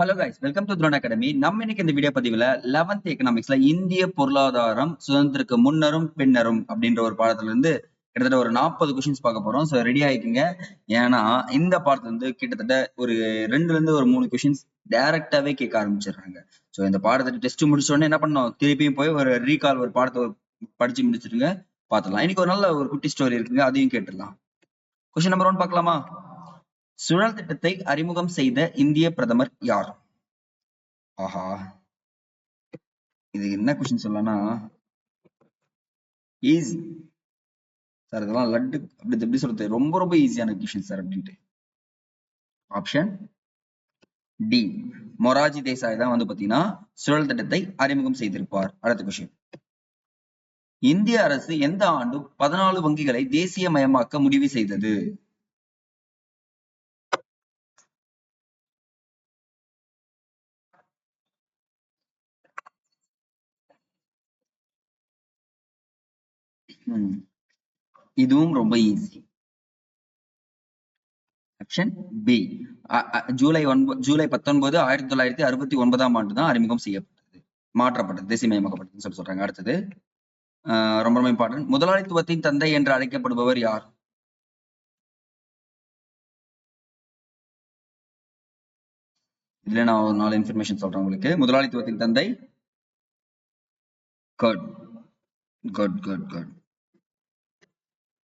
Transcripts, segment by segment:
Hello guys welcome to Drona academy நம்ம இன்னைக்கு இந்த வீடியோ பதிவுல 11th எக்கனாமிக்ஸ்ல இந்திய பொருளாதாரம் சுதந்திரத்துக்கு முன்னரும் பின்னரும் அப்படின்ற ஒரு பாடத்துல இருந்து கிட்டத்தட்ட ஒரு நாற்பது கொஸ்டின்ஸ் பார்க்க போறோம். ஸோ ரெடி ஆயிக்குங்க. ஏன்னா இந்த பாடத்துல இருந்து கிட்டத்தட்ட ஒரு ரெண்டுல இருந்து ஒரு மூணு கொஸ்டின்ஸ் டைரக்டாவே கேட்க ஆரம்பிச்சிடுறாங்க. ஸோ இந்த பாடத்தை டெஸ்ட் முடிச்ச உடனே என்ன பண்ணோம் திருப்பியும் போய் ஒரு ரீகால் ஒரு பாடத்தை படிச்சு முடிச்சிருங்க பார்த்துடலாம். இன்னைக்கு ஒரு நல்ல ஒரு குட்டி ஸ்டோரி இருக்குங்க. அதையும் கேட்டுடலாம். கொஸ்டின் நம்பர் ஒன் பார்க்கலாமா? சுழல் திட்டத்தை அறிமுகம் செய்த இந்திய பிரதமர் யார்? ஆஹா. இது என்ன கொஸ்டின் சொல்லனா ஈஸி சார் இதெல்லாம் லட்டு அப்படி எப்படி சொல்றது? ரொம்ப ரொம்ப ஈஸியான கொஸ்டின் சார் அப்படின்ட்டு. ஆப்ஷன் டி மொராஜி தேசாய் தான் வந்து பாத்தீங்கன்னா சுழல் திட்டத்தை அறிமுகம் செய்திருப்பார். அடுத்த கொஸ்டின் இந்திய அரசு எந்த ஆண்டும் பதினாலு வங்கிகளை தேசியமயமாக்க முடிவு செய்தது? ம். இதுவும் ரொம்ப ஈஸி ஆப்ஷன் பி ஜூலை ஒன்பது ஜூலை பத்தொன்பது ஆயிரத்தி தொள்ளாயிரத்தி அறுபத்தி ஒன்பதாம் ஆண்டு தான் அறிமுகம் செய்யப்பட்டது. மாற்றப்பட்டது தேசியமயமாக்கப்பட்டதுன்னு சொல்லி சொல்றாங்க. அடுத்தது ரொம்ப ரொம்ப இம்பார்ட்டன்ட் முதலாளித்துவத்தின் தந்தை என்று அழைக்கப்படுபவர் யார்? இதுல நான் ஒரு நாலு இன்ஃபர்மேஷன் சொல்றேன் உங்களுக்கு. முதலாளித்துவத்தின் தந்தை? Good good good good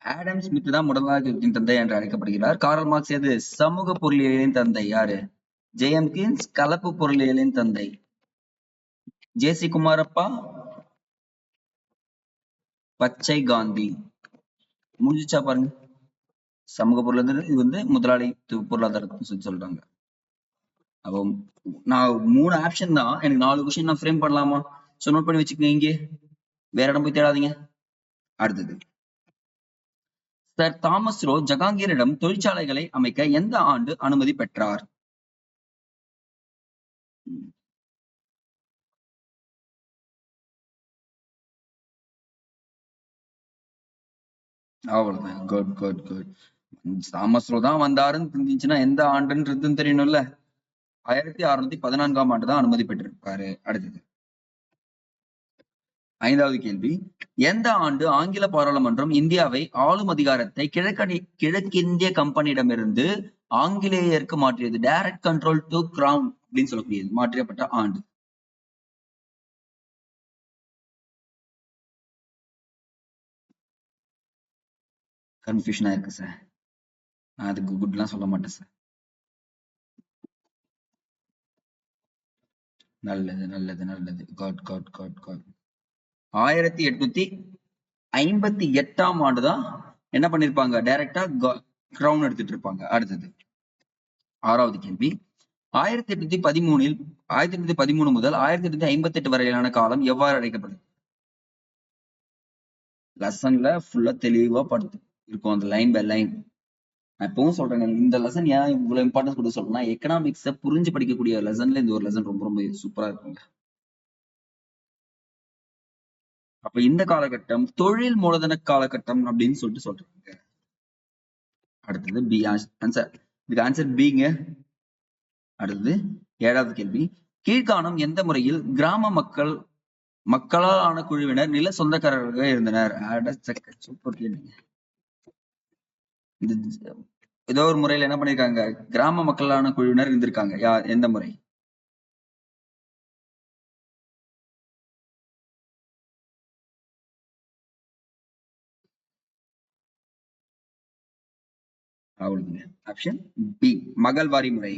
Adam Smith தான் முதலாளித்துவத்தின் தந்தை என்று அழைக்கப்படுகிறார். காரல் மார்க்ஸ் எது? சமூக பொருளியலின் தந்தை யாரு? ஜெயம் கீன்ஸ் கலப்பு பொருளியலின் தந்தை. ஜே சி குமாரப்பா பச்சை காந்தி. முடிஞ்சுச்சா பாருங்க. சமூக பொருளாதாரம் இது வந்து முதலாளி பொருளாதாரத்தை சொல்லி சொல்றாங்க. அப்போ நான் மூணு ஆப்ஷன் தான். எனக்கு நாலு கொஸ்டின் நான் ஃப்ரேம் பண்ணலாமா? ஸோ நோட் பண்ணி வச்சுக்கோங்க இங்கே. வேற இடம் போய் தேடாதீங்க. அடுத்தது. சர் தாமஸ் ரோ ஜகாங்கீரிடம் தொழிற்சாலைகளை அமைக்க எந்த ஆண்டு அனுமதி பெற்றார்? அவ்வளவுதான். Good good good Thomas Roe தான் வந்தாருன்னு தெரிஞ்சுச்சுன்னா எந்த ஆண்டுன்றதுன்னு தெரியணும்ல. ஆயிரத்தி அறுநூத்தி பதினான்காம் ஆண்டு தான் அனுமதி பெற்றிருப்பாரு அடுத்தது. ஐந்தாவது கேள்வி. எந்த ஆண்டு ஆங்கில பாராளுமன்றம் இந்தியாவை ஆளும் அதிகாரத்தை கிழக்கடி கிழக்கிந்திய கம்பெனியிடமிருந்து ஆங்கிலேயருக்கு மாற்றியது? டைரக்ட் கண்ட்ரோல் டு கிரவுன் அப்படின்னு சொல்லக்கூடியது. மாற்றப்பட்ட ஆண்டு. கன்ஃபியூஷனா இருக்கு சார் நான் அதுக்கு குட்லாம் சொல்ல மாட்டேன் சார் நல்லது நல்லது நல்லது காட் காட் காட் காட் ஆயிரத்தி எட்நூத்தி ஐம்பத்தி எட்டாம் ஆண்டு தான் என்ன பண்ணிருப்பாங்க? டைரக்டா கிரவுன் எடுத்துட்டு இருப்பாங்க அடுத்தது ஆறாவது கேள்வி. ஆயிரத்தி எட்நூத்தி பதிமூணில் ஆயிரத்தி எட்நூத்தி பதிமூணு முதல் ஆயிரத்தி எட்நூத்தி ஐம்பத்தி எட்டு வரையிலான காலம் எவ்வாறு அழைக்கப்படுது லெசன்ல ஃபுல்லா தெளிவா படுத்து இருக்கும் அந்த லைன் பை லைன் நான் எப்பவும் சொல்றேன் இந்த லெசன் ஏன் இவ்வளவு இம்பார்ட்டன்ஸ் கொடுத்து சொல்றேன்னா எக்கனாமிக்ஸை புரிஞ்சு படிக்கக்கூடிய லெசன்ல இந்த ஒரு லெசன் ரொம்ப ரொம்ப சூப்பரா இருக்குங்க. அப்ப இந்த காலகட்டம் தொழில் மூலதன காலகட்டம் அப்படின்னு சொல்லிட்டு சொல்றாங்க. அடுத்தது பி ஆன்சர் இதுக்கு ஆன்சர் பிங்க அடுத்தது ஏழாவது கேள்வி. கீழ்காணும் எந்த முறையில் கிராம மக்கள் மக்களால் ஆன குழுவினர் நில சொந்தக்காரர்களாக இருந்தனர்? சூப்பர் கேள்விங்க இந்த ஏதோ ஒரு முறையில என்ன பண்ணிருக்காங்க? கிராம மக்களான குழுவினர் இருந்திருக்காங்க. யா எந்த முறை? அவ்வளவுங்க ஆப்ஷன் பி மகள்வாரி முறை.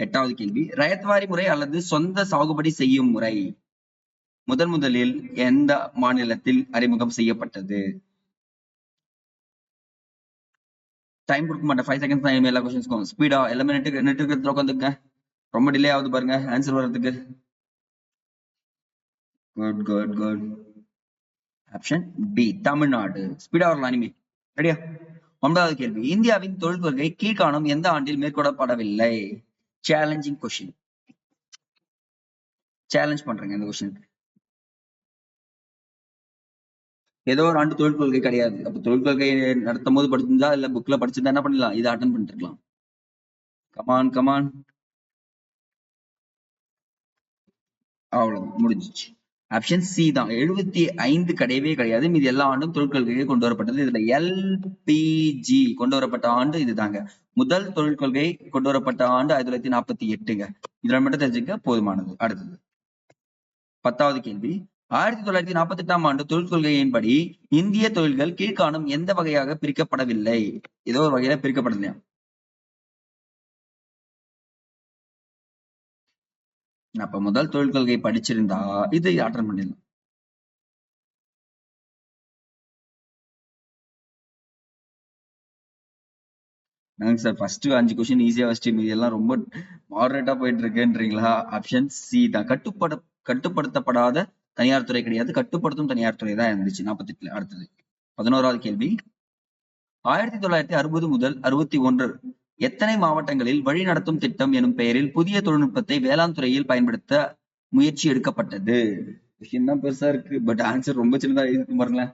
எட்டாவது கேள்வி. ரயத்வாரி முறை அல்லது சொந்த சாகுபடி செய்யும் முறை. முதன் முதலில் எந்த மாநிலத்தில் அறிமுகம் செய்யப்பட்டது? டைம் கொடுக்க மாட்டேன். ஃபைவ் செகண்ட்ஸ் தான் எல்லா கொஸ்டின்ஸ்க்கும் ஸ்பீடா எல்லாமே நெட்டு நெட்டு இருக்கிறது உட்காந்துங்க ரொம்ப டிலே ஆகுது பாருங்க. ஆன்சர் வர்றதுக்கு. Good good good option B Tamil Nadu. Speedo வரலாம் இனிமே. ரெடியா ஒன்பதாவது கேள்வி. இந்தியாவின் தொழில் கொள்கை கீழ்காணும் எந்த ஆண்டில் மேற்கொள்ளப்படவில்லை? சேலஞ்சிங் கொஸ்டின் சேலஞ்ச் பண்றேங்க இந்த கொஸ்டினுக்கு ஏதோ ஒரு ஆண்டு தொழில் கொள்கை கிடையாது. அப்ப தொழில் கொள்கை நடத்தும் போது படிச்சிருந்தா இல்ல புக்ல படிச்சிருந்தா என்ன பண்ணலாம்? இதை அட்டன் பண்ணிட்டு கமான் கமான் அவ்வளவு முடிஞ்சிச்சு. ஆப்ஷன் சி தான். எழுபத்தி ஐந்து கிடையவே கிடையாது. மீது எல்லா ஆண்டும் தொழிற்கொள்கையை கொண்டு வரப்பட்டது இதுல. எல்பிஜி கொண்டு வரப்பட்ட ஆண்டு இதுதாங்க. முதல் தொழிற்கொள்கை கொண்டு வரப்பட்ட ஆண்டு ஆயிரத்தி தொள்ளாயிரத்தி நாற்பத்தி எட்டுங்க. இதுல மட்டும் தெரிஞ்சுக்க போதுமானது. அடுத்தது. பத்தாவது கேள்வி. ஆயிரத்தி தொள்ளாயிரத்தி நாற்பத்தி எட்டாம் ஆண்டு தொழிற்கொள்கையின்படி இந்திய தொழில்கள் கீழ்காணும் எந்த வகையாக பிரிக்கப்படவில்லை? ஏதோ ஒரு வகையில பிரிக்கப்படலையா? அப்ப முதல் தொழில் கொள்கை படிச்சிருந்தா இதை அட்டன் பண்ணிடலாம். நாங்க சார் ஃபர்ஸ்ட் அஞ்சு கொஸ்டின் ஈஸியா வச்சுட்டு மீதி எல்லாம் ரொம்ப மாடரேட்டா போயிட்டு இருக்குன்றீங்களா ஆப்ஷன் சி தான். கட்டுப்பட கட்டுப்படுத்தப்படாத தனியார் துறை கிடையாது. கட்டுப்படுத்தும் தனியார் துறை தான் இருந்துச்சு. நாற்பத்தி எட்டுல அடுத்தது. பதினோராவது கேள்வி. ஆயிரத்தி தொள்ளாயிரத்தி அறுபது முதல் அறுபத்தி ஒன்று எத்தனை மாவட்டங்களில் வழிநடத்தும் திட்டம் எனும் பெயரில் புதிய தொழில்நுட்பத்தை வேளாண் துறையில் பயன்படுத்த முயற்சி எடுக்கப்பட்டது? விஷயம் தான் பெருசா இருக்கு பட் ஆன்சர் ரொம்ப சின்னதா இருக்கு பாருங்களேன்.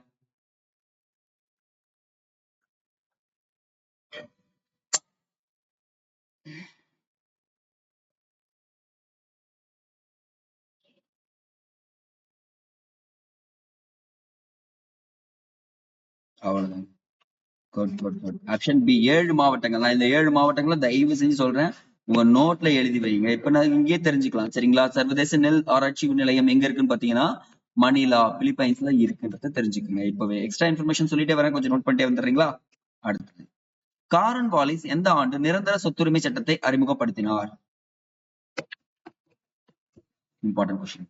அவ்வளவுதான். Good good good option B ஏழு மாவட்டங்கள். நான் இந்த ஏழு மாவட்டங்களை தயவு செஞ்சு சொல்றேன். உங்க நோட்ல எழுதி வைங்க. இப்ப நான் இங்கேயே தெரிஞ்சுக்கலாம். சரிங்களா? சர்வதேச நெல் ஆராய்ச்சி நிலையம் எங்க இருக்குன்னு பாத்தீங்கன்னா மணிலா பிலிப்பைன்ஸ்ல இருக்குன்றத தெரிஞ்சுக்கோங்க. இப்பவே எக்ஸ்ட்ரா இன்ஃபர்மேஷன் சொல்லிட்டே வரேன். கொஞ்சம் நோட் பண்ணிட்டே வந்துடுறீங்களா? அடுத்தது. காரன் வாலிஸ் எந்த ஆண்டு நிரந்தர சொத்துரிமை சட்டத்தை அறிமுகப்படுத்தினார்? இம்பார்ட்டன்ட் கொஸ்டின்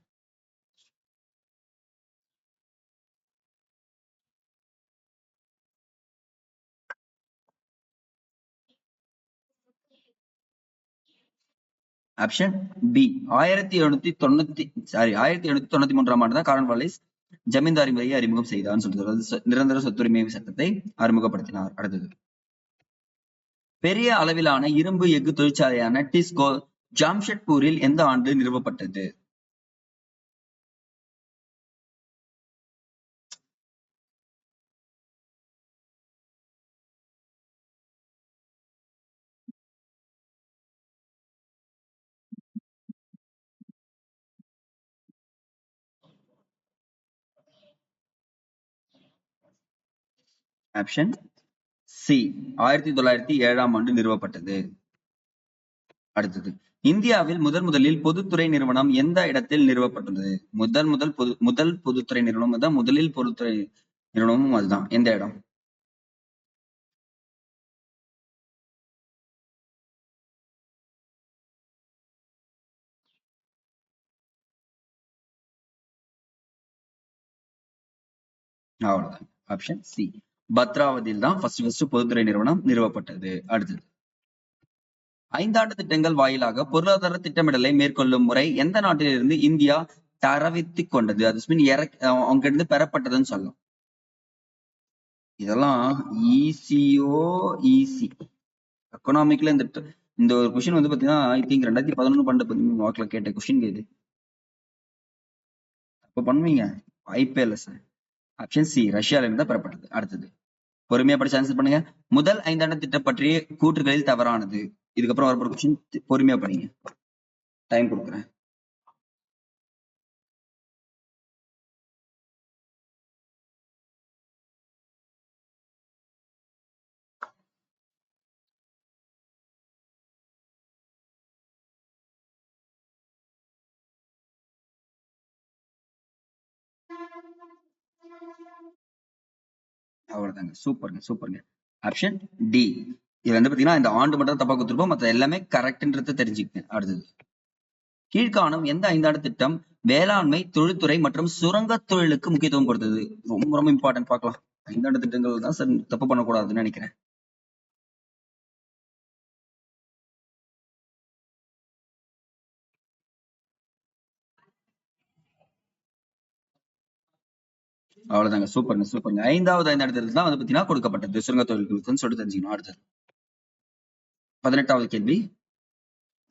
ஆப்ஷன் பி ஆயிரத்தி எழுநூத்தி தொண்ணூத்தி சாரி ஆயிரத்தி எழுநூத்தி தொண்ணூத்தி மூன்றாம் ஆண்டு தான் காரன் வாலிஸ் ஜமீன்தாரி முறையை அறிமுகம் செய்தார்னு சொல்றது நிரந்தர சொத்துரிமை சட்டத்தை அறிமுகப்படுத்தினார். அடுத்தது. பெரிய அளவிலான இரும்பு எஃகு தொழிற்சாலையான டிஸ்கோ ஜாம்ஷெட்பூரில் எந்த ஆண்டு நிறுவப்பட்டது? ஆப்ஷன் சி ஆயிரத்தி தொள்ளாயிரத்தி ஏழாம் ஆண்டு நிறுவப்பட்டது. அடுத்தது இந்தியாவில் முதன் முதலில் பொதுத்துறை நிறுவனம் எந்த இடத்தில் நிறுவப்பட்டுள்ளது முதல் முதல் பொது முதல் பொதுத்துறை நிறுவனம் தான் முதலில் பொதுத்துறை நிறுவனமும் அதுதான். எந்த இடம்? அவ்வளவுதான். ஆப்ஷன் சி பத்ராவதியில் தான் ஃபர்ஸ்ட் ஃபர்ஸ்ட் பொதுத்துறை நிறுவனம் நிறுவப்பட்டது. அடுத்தது. ஐந்தாண்டு திட்டங்கள் வாயிலாக பொருளாதார திட்டமிடலை மேற்கொள்ளும் முறை எந்த நாட்டிலிருந்து இந்தியா தரவித்துக் கொண்டது? அது மீன் இறக் அவங்க இருந்து பெறப்பட்டதுன்னு சொல்லலாம். இதெல்லாம் ஈஸியோ ஈஸி எக்கனாமிக்ல இந்த இந்த ஒரு கொஷின் வந்து பாத்தீங்கன்னா ஐ திங்க் ரெண்டாயிரத்தி பதினொன்று பன்னெண்டு வாக்குல கேட்ட கொஷின் இது. அப்ப பண்ணுவீங்க. வாய்ப்பே இல்லை சார் ஆப்ஷன் சி ரஷ்யால இருந்து தான் பெறப்பட்டது. அடுத்தது பொறுமையா படிச்சு ஆன்சர் பண்ணுங்க. முதல் ஐந்தாண்டு திட்டம் பற்றிய கூற்றுகளில் தவறானது. இதுக்கப்புறம் வரப்போற கொஸ்டின் பொறுமையா படிங்க. டைம் கொடுக்குறேன். அவ்வளோதாங்க சூப்பருங்க சூப்பருங்க. ஆப்ஷன் டி இது வந்து பாத்தீங்கன்னா இந்த ஆண்டு மட்டும் தப்பா கொடுத்துருப்போம். மத்த எல்லாமே கரெக்ட்ன்றத தெரிஞ்சுக்கங்க. அடுத்தது. கீழ்காணும் எந்த ஐந்தாண்டு திட்டம் வேளாண்மை தொழில்துறை மற்றும் சுரங்க தொழிலுக்கு முக்கியத்துவம் கொடுத்தது? ரொம்ப ரொம்ப இம்பார்ட்டன்ட் பார்க்கலாம். ஐந்தாண்டு திட்டங்கள் தான் சார் தப்பு பண்ணக்கூடாதுன்னு நினைக்கிறேன். அவ்வளவுதாங்க சூப்பருங்க சூப்பருங்க ஐந்தாவது ஐந்து இடத்துல தான் வந்து பாத்தீங்கன்னா கொடுக்கப்பட்டது. சுரங்க தொழில்களுக்குன்னு சொல்லிட்டு தெரிஞ்சுக்கணும் அடுத்தது பதினெட்டாவது கேள்வி.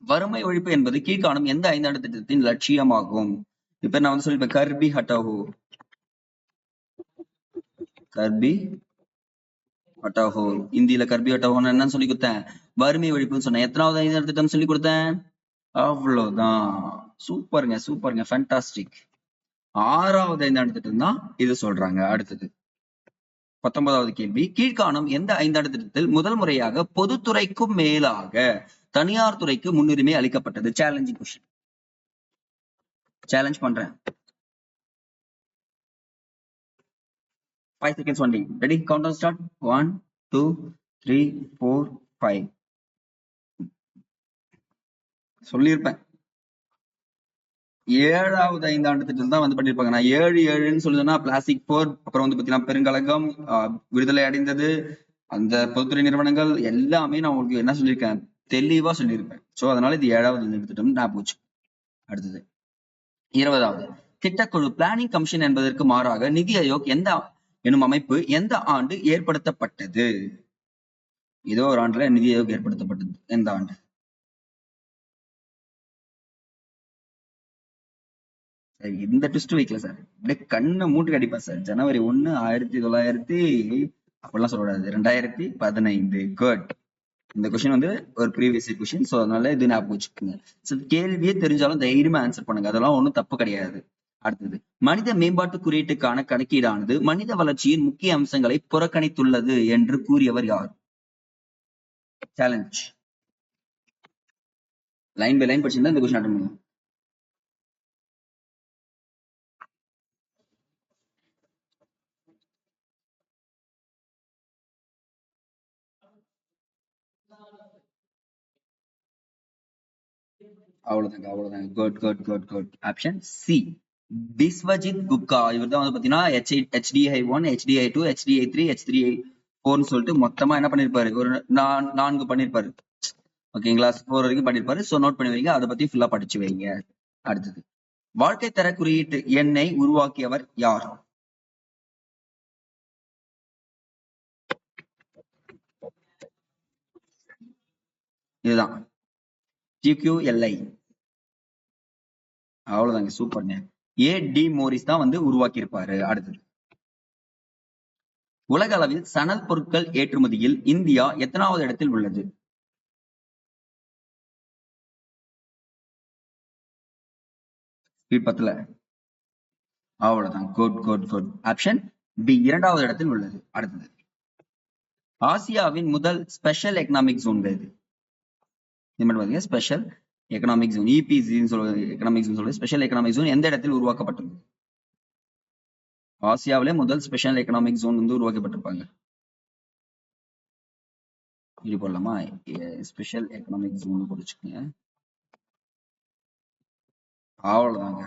வறுமை ஒழிப்பு என்பது கீழ்காணும் எந்த ஐந்தாண்டு திட்டத்தின் லட்சியமாகும்? இப்ப நான் வந்து சொல்லிப்பேன் கர்பி ஹட்டாஹோ. கர்பி ஹட்டாஹோ. இந்தியில கர்பி ஹட்டாஹோன்னு என்னன்னு சொல்லி கொடுத்தேன். வறுமை ஒழிப்புன்னு சொன்னேன். எத்தனாவது ஐந்தாண்டு திட்டம் சொல்லி கொடுத்தேன்? அவ்வளவுதான். சூப்பருங்க சூப்பருங்க ஃபேண்டாஸ்டிக் ஆறாவது ஐந்தாண்டு திட்டம் தான் இது சொல்றாங்க அடுத்தது. பத்தொன்பதாவது கேள்வி கீழ்காணும் எந்த ஐந்தாண்டு திட்டத்தில் முதல் முறையாக பொதுத்துறைக்கும் மேலாக தனியார் துறைக்கு முன்னுரிமை அளிக்கப்பட்டது? சேலஞ்சிங் கொஸ்டின் சேலஞ்ச் பண்றேன். Five seconds only ready count start one two three four five சொல்லியிருப்பேன். ஏழாவது ஐந்தாண்டு திட்டம் தான் வந்து பண்ணிருப்பாங்க. நான் ஏழு ஏழுன்னு சொல்லுதுன்னா பிளாஸ்டிக் போர் அப்புறம் வந்து பாத்தீங்கன்னா பெருங்கலகம் விடுதலை அடைந்தது அந்த பொதுத்துறை நிறுவனங்கள் எல்லாமே நான் உங்களுக்கு என்ன சொல்லியிருக்கேன் தெளிவா சொல்லியிருப்பேன். சோ அதனால இது ஏழாவது ஐந்தாண்டு திட்டம் நான் போச்சு. அடுத்தது. இருபதாவது. திட்டக்குழு பிளானிங் கமிஷன் என்பதற்கு மாறாக நிதி ஆயோக் எந்த எனும் அமைப்பு எந்த ஆண்டு ஏற்படுத்தப்பட்டது? ஏதோ ஒரு ஆண்டுல நிதி ஆயோக் ஏற்படுத்தப்பட்டது. எந்த ஆண்டு? சார் இந்த ட்விஸ்ட் வைக்கல சார். அப்படியே கண்ணை மூட்டு அடிப்பேன் சார். ஜனவரி ஒண்ணு ஆயிரத்தி தொள்ளாயிரத்தி அப்படிலாம் சொல்லக்கூடாது. ரெண்டாயிரத்தி பதினைந்து. குட் இந்த கொஸ்டின் வந்து ஒரு ப்ரீவியஸ் கொஸ்டின் ஸோ அதனால இது ஞாபகம் வச்சுக்கோங்க. ஸோ கேள்வியே தெரிஞ்சாலும் தைரியமா ஆன்சர் பண்ணுங்க. அதெல்லாம் ஒன்றும் தப்பு கிடையாது. அடுத்தது மனித மேம்பாட்டு குறியீட்டுக்கான கணக்கீடானது மனித வளர்ச்சியின் முக்கிய அம்சங்களை புறக்கணித்துள்ளது என்று கூறியவர் யார்? சேலஞ்ச் லைன் பை லைன் படிச்சிருந்தா இந்த கொஸ்டின் அட்டன் பண்ணுங்க அவ்வளவுதாங்க அவ்வளவுதாங்க. Good good good good option C Biswajit குப்கா இவர் தான் வந்து பாத்தீங்கன்னா H HDI one HDI two HDI three H three ஃபோர்னு சொல்லிட்டு மொத்தமா என்ன பண்ணிருப்பாரு? ஒரு நான்கு பண்ணிருப்பாரு. ஓகேங்களா? ஃபோர் வரைக்கும் பண்ணிருப்பாரு. சோ நோட் பண்ணி வைங்க. அதை பத்தி ஃபுல்லா படிச்சு வைங்க. அடுத்தது. வாழ்க்கை தர குறியீட்டு எண்ணை உருவாக்கியவர் யார்? இதுதான். ஜிக்யூஎல்ஐ அவ்வளவுதாங்க சூப்பர்ங்க ஏ டி மோரிஸ் தான் வந்து உருவாக்கி இருப்பாரு அடுத்தது. உலக அளவில் சணல் பொருட்கள் ஏற்றுமதியில் இந்தியா எத்தனாவது இடத்தில் உள்ளது? பத்துல அவ்வளவுதான் good good good option B இரண்டாவது இடத்தில் உள்ளது அடுத்தது. ஆசியாவின் முதல் ஸ்பெஷல் எக்கனாமிக் ஜோன் எது இது மட்டும் பாத்தீங்க ஸ்பெஷல் எக்கனாமிக் ஜோன் இபிசின்னு சொல்றது எக்கனாமிக் ஜோன் சொல்றது. ஸ்பெஷல் எக்கனாமிக் ஜோன் எந்த இடத்தில் உருவாக்கப்பட்டுள்ளது ஆசியாவிலே முதல் ஸ்பெஷல் எக்கனாமிக் ஜோன் வந்து உருவாக்கப்பட்டிருப்பாங்க. இது போடலாமா? ஸ்பெஷல் எக்கனாமிக் ஜோன் குடிச்சுக்கோங்க அவ்வளவுதாங்க.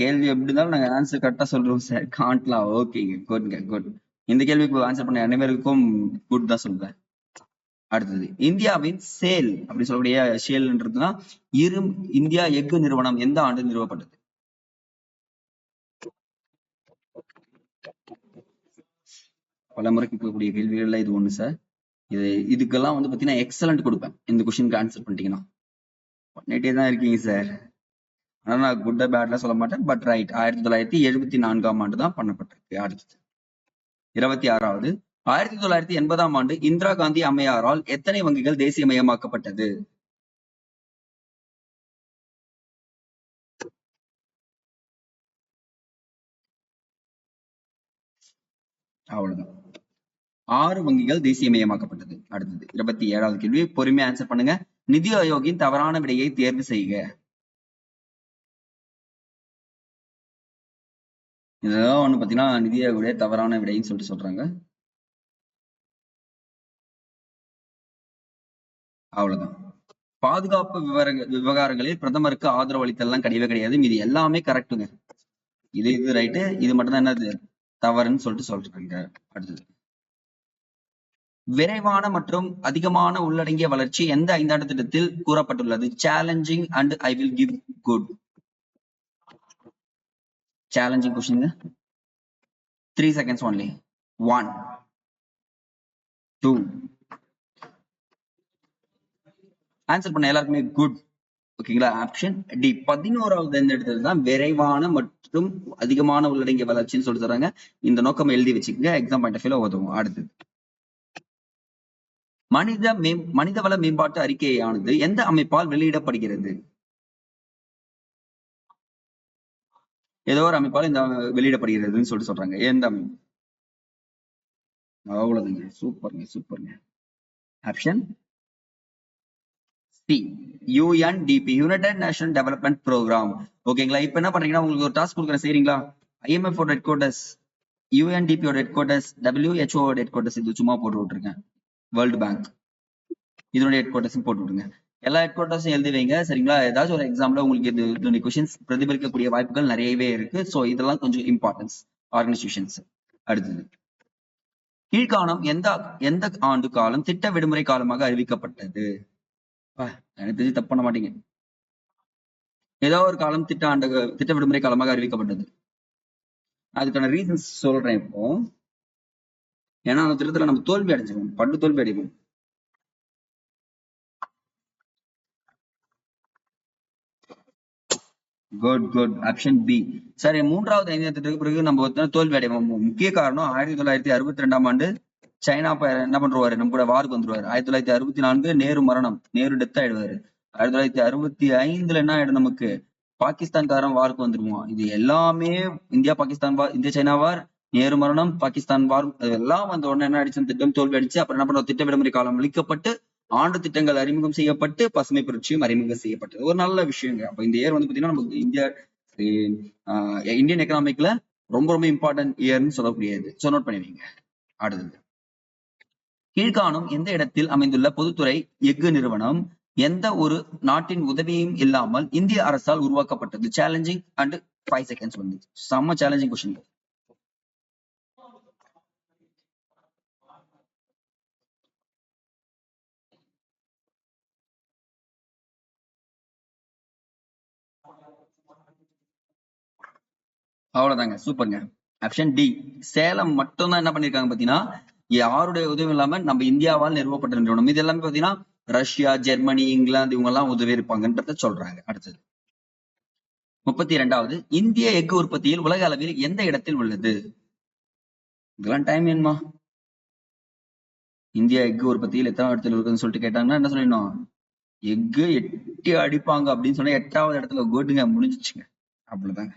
கேள்வி எப்படி இருந்தாலும் நாங்கள் ஆன்சர் கரெக்டாக சொல்றோம் சார் காண்ட்லாம் ஓகேங்க குட்ங்க குட் இந்த கேள்விக்கு ஆன்சர் பண்ண அனைவருக்கும் குட் தான் சொல்றேன். அடுத்தது இந்தியாவின் சேல் அப்படி சொல்லக்கூடிய சேல்ன்றதுனா இரு இந்தியா எஃகு நிறுவனம் எந்த ஆண்டு நிறுவப்பட்டது? பல முறைக்கு இருக்கக்கூடிய கேள்விகள்ல இது ஒண்ணு சார் இது இதுக்கெல்லாம் வந்து பாத்தீங்கன்னா எக்ஸலண்ட் கொடுப்பேன். இந்த கொஸ்டினுக்கு ஆன்சர் பண்ணிட்டீங்கன்னா. பண்ணிட்டே தான் இருக்கீங்க சார் ஆனா நான் குட் பேட்ல சொல்ல மாட்டேன். பட் ரைட் ஆயிரத்தி தொள்ளாயிரத்தி எழுபத்தி நான்காம் ஆண்டு தான் பண்ணப்பட்டிருக்கு அடுத்தது. இருபத்தி ஆறாவது ஆயிரத்தி தொள்ளாயிரத்தி எண்பதாம் ஆண்டு இந்திரா காந்தி அம்மையாரால் எத்தனை வங்கிகள் தேசியமயமாக்கப்பட்டது? அவ்வளவுதான். ஆறு வங்கிகள் தேசியமயமாக்கப்பட்டது. அடுத்தது இருபத்தி ஏழாவது கேள்வி. பொறுமையா ஆன்சர் பண்ணுங்க. நிதி ஆயோக்கின் தவறான விடையை தேர்வு செய்க. இதெல்லாம் ஒண்ணு பாத்தீங்கன்னா நிதி ஆயோடைய தவறான விடைன்னு சொல்லிட்டு சொல்றாங்க. அவ்வளவுதான். பாதுகாப்பு விவகாரங்களில் பிரதமருக்கு ஆதரவு அளித்தல்லாம் கிடையவே கிடையாது. இது எல்லாமே கரெக்டுங்க இது இது ரைட்டு இது மட்டும் தான் என்னது? தவறுன்னு சொல்லிட்டு சொல்றாங்க. அடுத்தது. விரைவான மற்றும் அதிகமான உள்ளடங்கிய வளர்ச்சி எந்த ஐந்தாண்டு திட்டத்தில் கூறப்பட்டுள்ளது? Challenging and I will give good challenging question three seconds only one two answer பண்ண எல்லாருக்குமே குட் ஓகேங்களா ஆப்ஷன் டி பதினோராவது இந்த இடத்துல தான் விரைவான மற்றும் அதிகமான உள்ளடங்கிய வளர்ச்சின்னு சொல்லி தராங்க. இந்த நோக்கம் எழுதி வச்சுக்கோங்க. எக்ஸாம் பாயிண்ட் ஆஃப் உதவும். அடுத்தது. மனித மே மனிதவள மேம்பாட்டு அறிக்கையானது எந்த அமைப்பால் வெளியிடப்படுகிறது? ஏதோ ஒரு அமைப்பால் இந்த வெளியிடப்படுகிறதுன்னு சொல்லிட்டு சொல்றாங்க. எந்த அமைப்பு? அவ்வளவுதாங்க. சூப்பருங்க சூப்பருங்க option C UNDP united national development programme ஓகேங்களா இப்போ என்ன பண்றீங்கன்னா உங்களுக்கு ஒரு டாஸ்க் கொடுக்குறேன். செய்றீங்களா ஐஎம்எஃப் ஹெட் குவார்டர்ஸ் யூஎன்டிபியோட headquarters WHO headquarters இது சும்மா போட்டு விட்டுருக்கேன் வேர்ல்டு பேங்க் இதனுடைய ஹெட் குவார்டர்ஸும் போட்டு விடுங்க. எல்லா ஹெட் குவார்டர்ஸும் எழுதி வைங்க. சரிங்களா? ஏதாச்சும் ஒரு எக்ஸாம்ல உங்களுக்கு இது இதனுடைய கொஷின்ஸ் பிரதிபலிக்கக்கூடிய வாய்ப்புகள் நிறையவே இருக்கு. ஸோ இதெல்லாம் கொஞ்சம் இம்பார்ட்டன்ஸ் ஆர்கனைசேஷன்ஸ் அடுத்தது. கீழ்காணும் எந்த எந்த ஆண்டு காலம் திட்ட விடுமுறை காலமாக அறிவிக்கப்பட்டது? எனக்கு தெரிஞ்சு தப்பு பண்ண மாட்டீங்க. ஏதோ ஒரு காலம் திட்ட ஆண்டு திட்ட விடுமுறை காலமாக அறிவிக்கப்பட்டது. அதுக்கான ரீசன்ஸ் சொல்றேன் இப்போ. ஏன்னா அந்த திட்டத்துல நம்ம தோல்வி அடைஞ்சிருவோம். பட்டு தோல்வி அடைவோம். குட் குட் ஆப்ஷன் பி சரி மூன்றாவது ஐந்து திட்டத்துக்கு பிறகு நம்ம தோல்வி அடைவோம். முக்கிய காரணம் ஆயிரத்தி தொள்ளாயிரத்தி அறுபத்தி ரெண்டாம் ஆண்டு சைனா ப- என்ன பண்ணுவாரு நம்ம கூட வாருக்கு வந்துருவாரு. ஆயிரத்தி தொள்ளாயிரத்தி அறுபத்தி நான்கு நேரு மரணம். நேரு டெத் ஆயிடுவாரு. ஆயிரத்தி தொள்ளாயிரத்தி அறுபத்தி ஐந்துல என்ன ஆயிடும் நமக்கு? பாகிஸ்தான்காரன் வாருக்கு வந்துருவான். இது எல்லாமே India Pakistan war India China war Nehru மரணம் பாகிஸ்தான் வார் இதெல்லாம் வந்த உடனே என்ன ஆயிடுச்சு திட்டம் தோல்வி அடிச்சு அப்புறம் என்ன பண்ணுவோம் திட்ட விடுமுறை காலம் அளிக்கப்பட்டு ஆண்டு திட்டங்கள் அறிமுகம் செய்யப்பட்டு பசுமை புரட்சியும் அறிமுகம் செய்யப்பட்டது. ஒரு நல்ல விஷயங்க. அப்ப இந்த இயர் வந்து பாத்தீங்கன்னா நமக்கு இந்தியா ஆஹ் இந்தியன் எக்கனாமிக்ல ரொம்ப ரொம்ப இம்பார்ட்டன்ட் இயர்னு சொல்லக்கூடியது. ஸோ நோட் பண்ணுவீங்க அடுத்தது. கீழ்காணும் எந்த இடத்தில் அமைந்துள்ள பொதுத்துறை எஃகு நிறுவனம் எந்த ஒரு நாட்டின் உதவியும் இல்லாமல் இந்திய அரசால் உருவாக்கப்பட்டது. சேலஞ்சிங் அண்ட் ஃபைவ் செகண்ட்ஸ் வந்து. செம்ம சேலஞ்சிங் கொஸ்டின் அவ்வளவுதாங்க சூப்பர்ங்க ஆப்ஷன் டி சேலம் மட்டும்தான் என்ன பண்ணிருக்காங்க பாத்தீங்கன்னா யாருடைய உதவி இல்லாம நம்ம இந்தியாவால் நிறுவப்பட்ட நிறுவனம் இது எல்லாமே பாத்தீங்கன்னா ரஷ்யா ஜெர்மனி இங்கிலாந்து இவங்க எல்லாம் உதவி இருப்பாங்கன்றத சொல்றாங்க. அடுத்தது. முப்பத்தி இரண்டாவது இந்திய எஃகு உற்பத்தியில் உலக அளவில் எந்த இடத்தில் உள்ளது? இதெல்லாம் டைம் வேணுமா? இந்திய எஃகு உற்பத்தியில் எத்தனை இடத்துல இருக்குன்னு சொல்லிட்டு கேட்டாங்கன்னா என்ன சொல்லிடணும்? எஃகு எட்டி அடிப்பாங்க அப்படின்னு சொன்னா எட்டாவது இடத்துல கோட்டுங்க முடிஞ்சிச்சுங்க. அவ்வளவுதாங்க.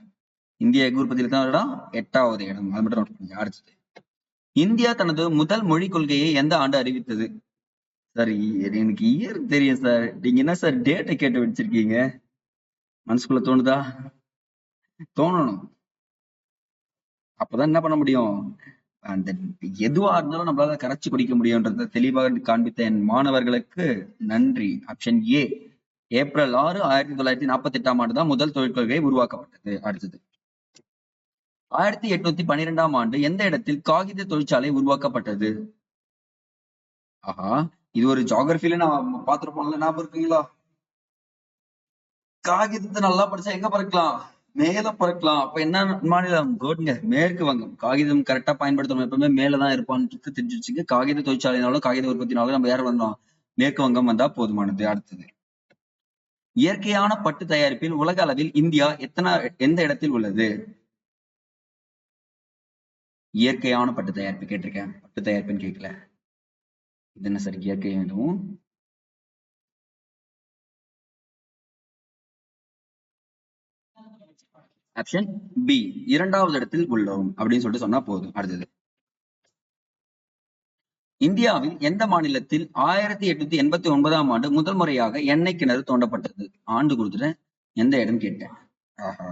இந்திய எஃகு உற்பத்தியில் எத்தனை இடம்? எட்டாவது இடம். அது மட்டும் பண்ணுங்க. அடுத்தது. இந்தியா தனது முதல் மொழி கொள்கையை எந்த ஆண்டு அறிவித்தது? சார் எனக்கு இயர் தெரியும் சார். நீங்க என்ன சார் டேட்டை கேட்டு வச்சிருக்கீங்க மனசுக்குள்ள தோணுதா? தோணணும். அப்பதான் என்ன பண்ண முடியும்? அந்த எதுவா இருந்தாலும் நம்மளால கரைச்சு குடிக்க முடியும்ன்றத தெளிவாக காண்பித்த என் மாணவர்களுக்கு நன்றி. ஆப்ஷன் ஏ ஏப்ரல் ஆறு ஆயிரத்தி தொள்ளாயிரத்தி நாற்பத்தி எட்டாம் ஆண்டு தான் முதல் தொழிற்கொள்கை உருவாக்கப்பட்டது. அடுத்தது ஆயிரத்தி எட்நூத்தி பன்னிரெண்டாம் ஆண்டு எந்த இடத்தில் காகித தொழிற்சாலை உருவாக்கப்பட்டது? ஆஹா இது ஒரு ஜியாகிரபில நான் பாத்துருப்போம்ல ஞாபகம் இருக்குங்களா? காகிதத்தை நல்லா படிச்சா எங்க பறக்கலாம்? மேல பறக்கலாம். அப்ப என்ன மாநிலம்? குட்ங்க மேற்கு வங்கம். காகிதம் கரெக்டா பயன்படுத்தணும். எப்பவுமே மேலதான் இருப்பான்னு தெரிஞ்சிருச்சுங்க. காகித தொழிற்சாலைனாலும் காகித உற்பத்தினாலும் நம்ம யார் வந்தோம்? மேற்கு வங்கம் வந்தா போதுமானது. அடுத்தது இயற்கையான பட்டு தயாரிப்பில் உலக அளவில் இந்தியா எத்தனை எந்த இடத்தில் உள்ளது? இயற்கையான பட்டு தயாரிப்பு கேட்டிருக்கேன். பட்டு தயாரிப்புன்னு கேட்கல இது என்ன சார் இயற்கை எதுவும்? ஆப்ஷன் பி இரண்டாவது இடத்தில் உள்ளோம் அப்படின்னு சொல்லிட்டு சொன்னா போதும். அடுத்தது. இந்தியாவில் எந்த மாநிலத்தில் ஆயிரத்தி எட்நூத்தி எண்பத்தி ஒன்பதாம் ஆண்டு முதல் முறையாக எண்ணெய் கிணறு தோண்டப்பட்டது? ஆண்டு கொடுத்துட்டேன். எந்த இடம் கேட்டேன்? ஆஹா.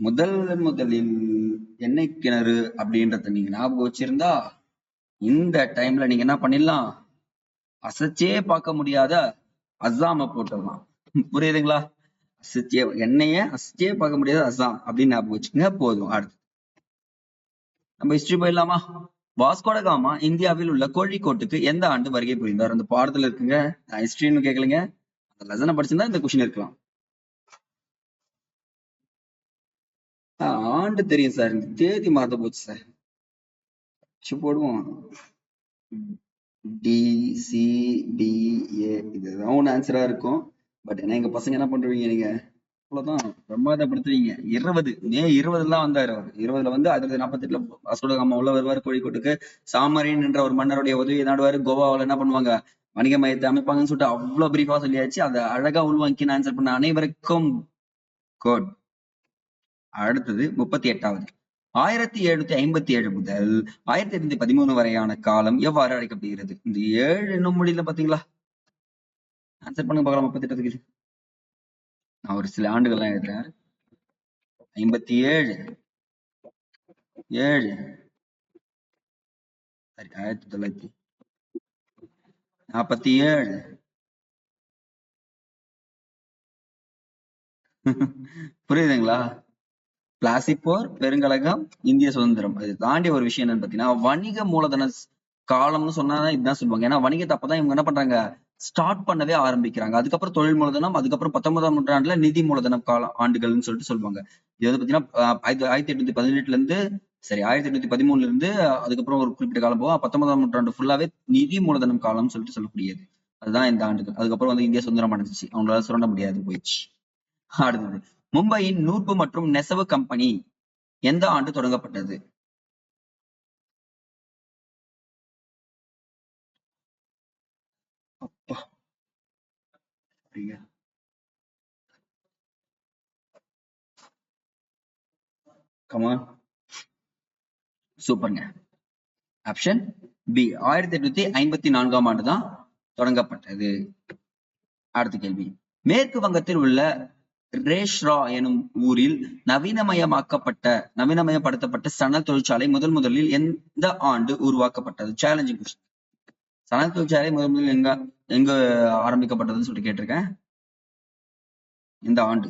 முதல் முதலில் எண்ணெய் கிணறு அப்படின்றத நீங்க ஞாபகம் வச்சிருந்தா இந்த டைம்ல நீங்க என்ன பண்ணிடலாம்? அசைச்சே பார்க்க முடியாத அஸ்ஸாம போட்டுடலாம். புரியுதுங்களா? அசைச்சே எண்ணெய அசைச்சே பார்க்க முடியாத அஸ்ஸாம் அப்படின்னு ஞாபகம் வச்சுக்கோங்க போதும். அடுத்து. நம்ம ஹிஸ்டரி போயிடலாமா? வாஸ்கோடகாமா இந்தியாவில் உள்ள கோழிக்கோட்டுக்கு எந்த ஆண்டு வருகை புரிந்தார்? அந்த பாடத்துல இருக்குங்க. நான் ஹிஸ்டரின்னு கேட்கலங்க அந்த லெசனை படிச்சிருந்தா இந்த கொஸ்டின் இருக்கலாம் ஆஹ் ஆண்டு தெரியும் சார். இந்த தேதி மறந்து போச்சு சார். வச்சு போடுவோம். டி சி டி ஏ இதுதான் ஒன்னு ஆன்சரா இருக்கும். பட் என்ன எங்க பசங்க என்ன பண்றீங்க நீங்க? அவ்வளவுதான். பிரமாதப்படுத்துவீங்க இருபது. மே இருபதுலாம் வந்தாரு அவர். இருபதுல வந்து ஆயிரத்தி நாற்பத்தி எட்டுல அசோக அம்மா உள்ள வருவார் கோழிக்கோட்டுக்கு. சாமரின் என்ற ஒரு மன்னருடைய உதவியை நாடுவாரு. கோவாவுல என்ன பண்ணுவாங்க? வணிக மையத்தை அமைப்பாங்கன்னு சொல்லிட்டு அவ்வளவு பிரீஃபா சொல்லியாச்சு. அதை அழகா உள்வாங்கி ஆன்சர் பண்ண அனைவருக்கும் குட் அடுத்தது முப்பத்தி எட்டாவது. ஆயிரத்தி எழுநூத்தி ஐம்பத்தி ஏழு முதல் ஆயிரத்தி எண்ணூத்தி பதிமூணு வரையான காலம் எவ்வாறு அழைக்கப்படுகிறது? இந்த ஏழு என்னும் முடியல பாத்தீங்களா ஆன்சர் பண்ணுங்க பார்க்கலாம் முப்பத்தி எட்டாவது நான் ஒரு சில ஆண்டுகள்லாம் எழுதுறேன் ஐம்பத்தி ஏழு. ஏழு. சரி ஆயிரத்தி தொள்ளாயிரத்தி நாற்பத்தி ஏழு. புரியுதுங்களா? பிளாஸ்டிக் போர் இந்திய சுதந்திரம். இது தாண்டி ஒரு விஷயம் என்னன்னு பாத்தீங்கன்னா வணிக மூலதன காலம்னு சொன்னாதான் இதுதான் சொல்லுவாங்க. ஏன்னா வணிகத்தை அப்பதான் இவங்க என்ன பண்றாங்க? ஸ்டார்ட் பண்ணவே ஆரம்பிக்கிறாங்க. அதுக்கப்புறம் தொழில் மூலதனம் அதுக்கப்புறம் பத்தொன்பதாம் நூற்றாண்டுல நிதி மூலதனம் காலம் ஆண்டுகள்னு சொல்லிட்டு சொல்லுவாங்க. இது வந்து பாத்தீங்கன்னா ஆயிரத்தி ஆயிரத்தி எட்நூத்தி பதினெட்டுல இருந்து சரி ஆயிரத்தி எட்நூத்தி பதிமூணுல இருந்து அதுக்கப்புறம் ஒரு குறிப்பிட்ட காலம் போகும். பத்தொன்பதாம் நூற்றாண்டு ஃபுல்லாவே நிதி மூலதனம் காலம்னு சொல்லிட்டு சொல்லக்கூடியது. அதுதான் இந்த ஆண்டுகள். அதுக்கப்புறம் வந்து இந்தியா சுதந்திரம் அடைஞ்சிச்சு. அவங்களால சுரண்ட முடியாது போயிடுச்சு. அடுத்தது மும்பையின் நூற்பு மற்றும் நெசவு கம்பெனி எந்த ஆண்டு தொடங்கப்பட்டது? கமான் சூப்பர்ங்க ஆப்ஷன் பி ஆயிரத்தி எட்நூத்தி ஐம்பத்தி நான்காம் ஆண்டு தான் தொடங்கப்பட்டது. அடுத்த கேள்வி. மேற்கு வங்கத்தில் உள்ள ரேஷ்ரா எனும் ஊரில் நவீனமயமாக்கப்பட்ட நவீனமயப்படுத்தப்பட்ட சணல் தொழிற்சாலை முதல் முதலில் எந்த ஆண்டு உருவாக்கப்பட்டது? சேலஞ்சிங் கொஸ்டின் சணல் தொழிற்சாலை முதல் முதலில் எங்க எங்க ஆரம்பிக்கப்பட்டதுன்னு சொல்லிட்டு கேட்டிருக்கேன். இந்த ஆண்டு.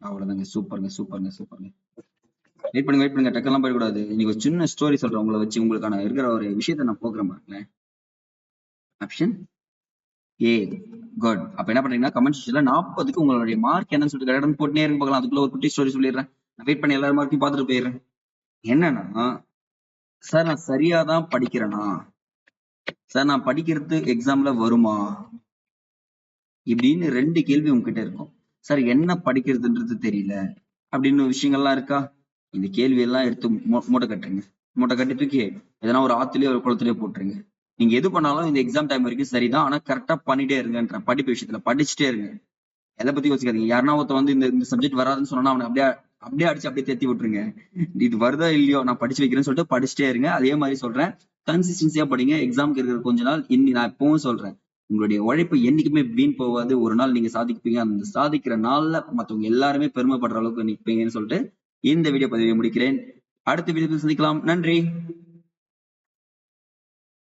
அவ்வளவுதாங்க. சூப்பருங்க சூப்பருங்க சூப்பருங்க. வெயிட் பண்ணுங்க வெயிட் பண்ணுங்க. டக்கெல்லாம் போயிடக்கூடாது. இன்னைக்கு ஒரு சின்ன ஸ்டோரி சொல்றேன் உங்களை வச்சு. உங்களுக்கான இருக்கிற ஒரு விஷயத்த நான் போக்குறேன் பாருங்களேன். ஆப்ஷன் ஏ குட் அப்ப என்ன பண்றீங்கன்னா கமெண்ட் செக்ஷன்ல நாற்பதுக்கு உங்களுடைய மார்க் என்னன்னு சொல்லிட்டு கடந்து போட்டுனே பார்க்கலாம். அதுக்குள்ள ஒரு குட்டி ஸ்டோரி சொல்லிடுறேன். நான் வெயிட் பண்ணி எல்லாரும் மார்க்கையும் பார்த்துட்டு போயிடுறேன். என்னன்னா சார் நான் சரியா தான் படிக்கிறேனா? சார் நான் படிக்கிறது எக்ஸாம்ல வருமா? இப்படின்னு ரெண்டு கேள்வி உங்ககிட்ட இருக்கும். சார் என்ன படிக்கிறதுன்றது தெரியல. அப்படின்னு விஷயங்கள்லாம் இருக்கா? இந்த கேள்வி எல்லாம் எடுத்து மூட்டை கட்டுறீங்க. மூட்டை கட்டி தூக்கி எதனா ஒரு ஆத்துலயோ ஒரு குளத்துலயோ போட்டுருங்க. நீங்க எது பண்ணாலும் இந்த எக்ஸாம் டைம் வரைக்கும் சரிதான். ஆனா கரெக்டா பண்ணிட்டே இருங்கன்ற படிப்பு விஷயத்துல. படிச்சுட்டே இருங்க. எதை பத்தி யோசிக்காதீங்க. யாருன்னா ஒருத்தன் வந்து இந்த இந்த சப்ஜெக்ட் வராதுன்னு சொன்னா அவனை அப்படியே அப்படியே அடிச்சு அப்படியே தேத்தி விட்டுருங்க. இது வருதா இல்லையோ நான் படிச்சு வைக்கிறேன்னு சொல்லிட்டு படிச்சுட்டே இருங்க. அதே மாதிரி சொல்றேன். கன்சிஸ்டன்சியா படிங்க. எக்ஸாம்க்கு இருக்கிற கொஞ்ச நாள் இன்னி நான் இப்பவும் சொல்றேன். உங்களுடைய உழைப்பு என்னைக்குமே வீண் போகாது. ஒரு நாள் நீங்க சாதிப்பீங்க. அந்த சாதிக்கிற நாள்ல மத்தவங்க எல்லாருமே பெருமைப்படுற அளவுக்கு நிற்பீங்கன்னு சொல்லிட்டு இந்த வீடியோ பதிவை முடிக்கிறேன். அடுத்த வீடியோ சந்திக்கலாம். நன்றி.